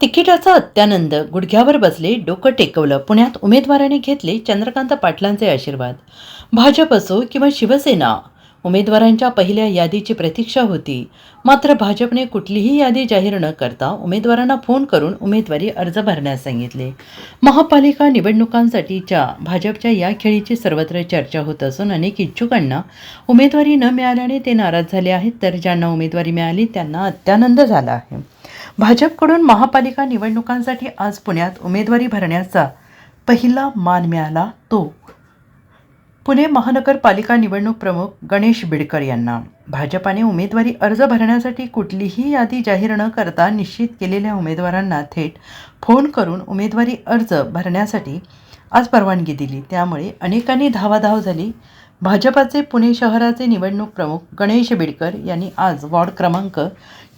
तिकिटाचा अत्यानंद. गुडघ्यावर बसले डोकं टेकवलं. पुण्यात उमेदवाराने घेतले चंद्रकांत पाटलांचे आशीर्वाद. भाजप असो किंवा शिवसेना उमेदवारांच्या पहिल्या यादीची प्रतीक्षा होती. मात्र भाजपने कुठलीही यादी जाहीर न करता उमेदवारांना फोन करून उमेदवारी अर्ज भरण्यास सांगितले. महापालिका निवडणुकांसाठीच्या भाजपच्या या खेळीची सर्वत्र चर्चा होत असून अनेक इच्छुकांना उमेदवारी न मिळाल्याने ते नाराज झाले आहेत. तर ज्यांना उमेदवारी मिळाली त्यांना अत्यानंद झाला आहे. भाजपकडून महापालिका निवडणुकांसाठी आज पुण्यात उमेदवारी भरण्याचा पहिला मान मिळाला तो. पुणे महानगरपालिका निवडणूक प्रमुख गणेश बिडकर यांना. भाजपाने उमेदवारी अर्ज भरण्यासाठी कुठलीही यादी जाहीर न करता निश्चित केलेल्या उमेदवारांना थेट फोन करून उमेदवारी अर्ज भरण्यासाठी आज परवानगी दिली. त्यामुळे अनेकांनी धावाधाव झाली. भाजपाचे पुणे शहराचे निवडणूक प्रमुख गणेश बिडकर यांनी आज वॉर्ड क्रमांक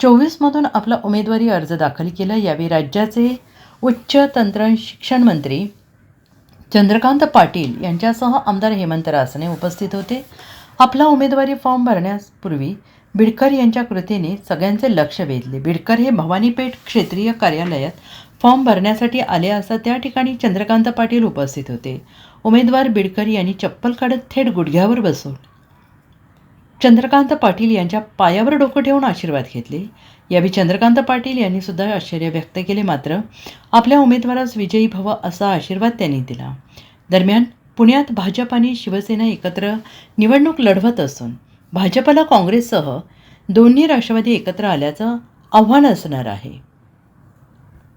चोवीसमधून आपला उमेदवारी अर्ज दाखल केला. यावेळी राज्याचे उच्च तंत्र शिक्षण मंत्री चंद्रकांत पाटील यांच्यासह आमदार हेमंत रासने उपस्थित होते. आपला उमेदवारी फॉर्म भरण्यापूर्वी बिडकर यांच्या कृतीने सगळ्यांचे लक्ष वेधले. बिडकर हे भवानीपेठ क्षेत्रीय कार्यालयात फॉर्म भरण्यासाठी आले असता त्या ठिकाणी चंद्रकांत पाटील उपस्थित होते. उमेदवार बिडकर यांनी चप्पल काढत थेट गुडघ्यावर बसून चंद्रकांत पाटील यांच्या पायावर डोकं ठेवून आशीर्वाद घेतले. यावेळी चंद्रकांत पाटील यांनी सुद्धा आश्चर्य व्यक्त केले. मात्र आपल्या उमेदवारास विजयी भव असा आशीर्वाद त्यांनी दिला. दरम्यान पुण्यात भाजप आणि शिवसेना एकत्र निवडणूक लढवत असून भाजपला काँग्रेससह दोन्ही राष्ट्रवादी एकत्र आल्याचं आव्हान असणार आहे.